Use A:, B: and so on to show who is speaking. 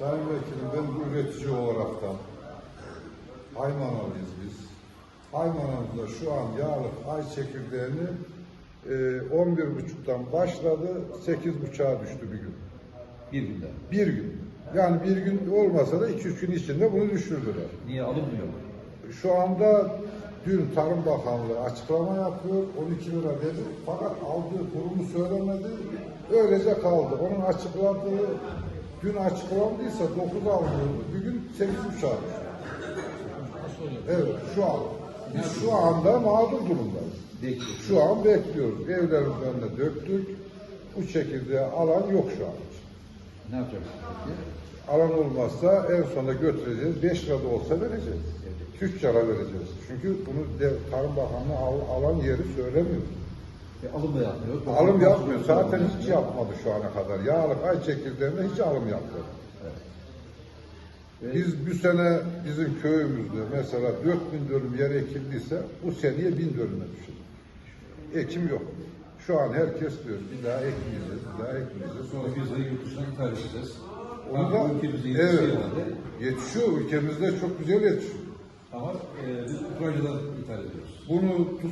A: Sayın Vekilim ben bir üretici olaraktan Haymanalıyız biz. Haymanalımızda şu an yağlık ay çekirdeğini e, 11.30'dan başladı 8.30'a düştü bir gün.
B: Bir günde.
A: Bir gün. Yani bir gün olmasa da 2-3 gün içinde bunu düşürdüler.
B: Niye alınmıyor mu?
A: Şu anda dün Tarım Bakanlığı açıklama yapıyor. 12 lira dedi. Fakat aldığı kurumu söylemedi. Öylece kaldı. Onun açıkladığı dün açıklandıysa 9 alıyordu. Bugün 8,5 alıyor. Evet şu an. Biz şu anda mağdur durumdayız. Şu an bekliyoruz. Evlerin önüne döktük. Bu çekirdeği alan yok şu an.
B: Ne yapacaksınız peki?
A: Alan olmazsa en sonunda götüreceğiz. 5 lira da olsa vereceğiz. Tüccara vereceğiz. Çünkü bunu de, Tarım Bakanlığı al- alan yeri söylemiyor.
B: E, alım da yapmıyor.
A: Alım yapmıyor. Zaten hiç yapmadı şu ana kadar. Yağlık ay çekirdeğinde hiç alım yapmadı.
B: Ve
A: Biz bu sene bizim köyümüzde mesela 4000 dönüm yer ekildiyse bu seneye 1000 dönüme düşecek. Ekim yok. Şu an herkes diyor bir daha ekmeyeceğiz, bir daha ekmeyeceğiz.
C: Sonra biz de yurt dışına ithal edeceğiz.
A: Onu da,
C: yetişiyor
A: evet,
C: herhalde.
A: yetişiyor. Ülkemizde çok güzel yetişiyor.
C: Ama e, biz Ukrayna'dan ithal ediyoruz.
A: Bunu tut